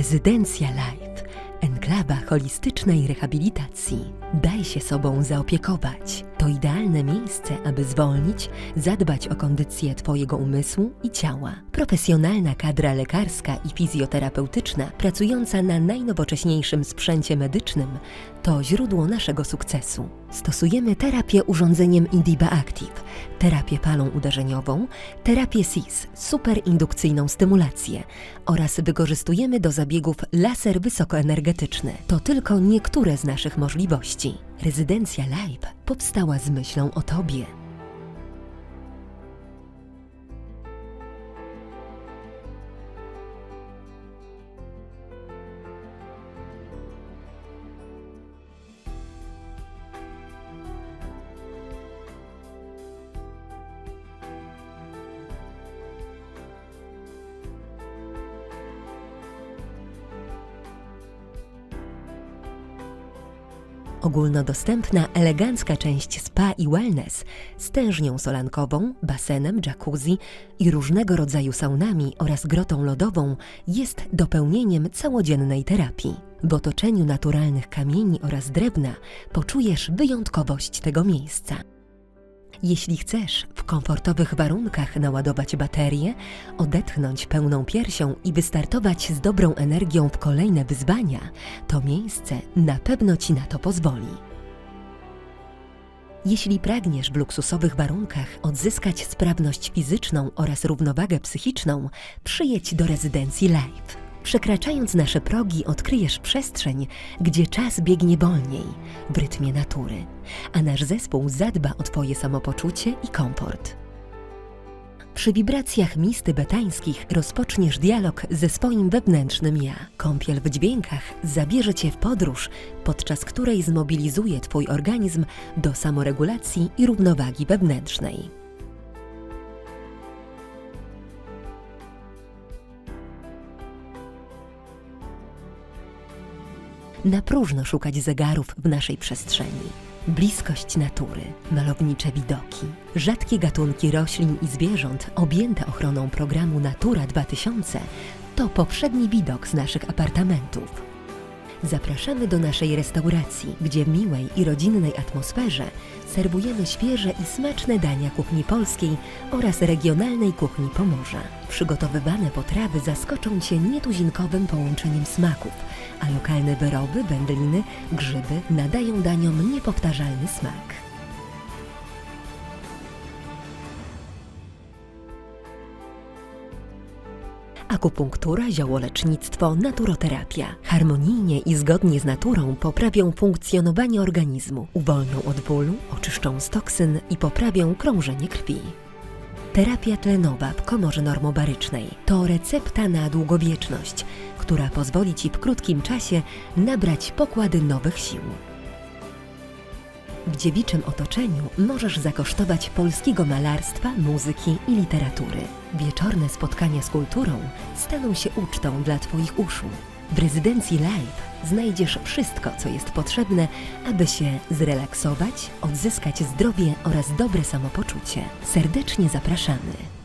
Rezydencja Life. Enklawa holistycznej rehabilitacji. Daj się sobą zaopiekować. To idealne miejsce, aby zwolnić, zadbać o kondycję Twojego umysłu i ciała. Profesjonalna kadra lekarska i fizjoterapeutyczna, pracująca na najnowocześniejszym sprzęcie medycznym, to źródło naszego sukcesu. Stosujemy terapię urządzeniem Indiba Active, terapię falą uderzeniową, terapię SIS, superindukcyjną stymulację oraz wykorzystujemy do zabiegów laser wysokoenergetyczny. To tylko niektóre z naszych możliwości. Rezydencja Live powstała z myślą o Tobie. Ogólnodostępna, elegancka część spa i wellness z tężnią solankową, basenem, jacuzzi i różnego rodzaju saunami oraz grotą lodową jest dopełnieniem całodziennej terapii. W otoczeniu naturalnych kamieni oraz drewna poczujesz wyjątkowość tego miejsca. Jeśli chcesz w komfortowych warunkach naładować baterię, odetchnąć pełną piersią i wystartować z dobrą energią w kolejne wyzwania, to miejsce na pewno Ci na to pozwoli. Jeśli pragniesz w luksusowych warunkach odzyskać sprawność fizyczną oraz równowagę psychiczną, przyjedź do rezydencji Life. Przekraczając nasze progi, odkryjesz przestrzeń, gdzie czas biegnie wolniej, w rytmie natury, a nasz zespół zadba o Twoje samopoczucie i komfort. Przy wibracjach mis tybetańskich rozpoczniesz dialog ze swoim wewnętrznym ja. Kąpiel w dźwiękach zabierze Cię w podróż, podczas której zmobilizuje Twój organizm do samoregulacji i równowagi wewnętrznej. Na próżno szukać zegarów w naszej przestrzeni. Bliskość natury, malownicze widoki, rzadkie gatunki roślin i zwierząt objęte ochroną programu Natura 2000 to poprzedni widok z naszych apartamentów. Zapraszamy do naszej restauracji, gdzie w miłej i rodzinnej atmosferze serwujemy świeże i smaczne dania kuchni polskiej oraz regionalnej kuchni Pomorza. Przygotowywane potrawy zaskoczą Cię nietuzinkowym połączeniem smaków, a lokalne wyroby, wędliny, grzyby nadają daniom niepowtarzalny smak. Akupunktura, ziołolecznictwo, naturoterapia. Harmonijnie i zgodnie z naturą poprawią funkcjonowanie organizmu, uwolnią od bólu, oczyszczą z toksyn i poprawią krążenie krwi. Terapia tlenowa w komorze normobarycznej to recepta na długowieczność, która pozwoli Ci w krótkim czasie nabrać pokłady nowych sił. W dziewiczym otoczeniu możesz zakosztować polskiego malarstwa, muzyki i literatury. Wieczorne spotkania z kulturą staną się ucztą dla Twoich uszu. W rezydencji Live znajdziesz wszystko, co jest potrzebne, aby się zrelaksować, odzyskać zdrowie oraz dobre samopoczucie. Serdecznie zapraszamy.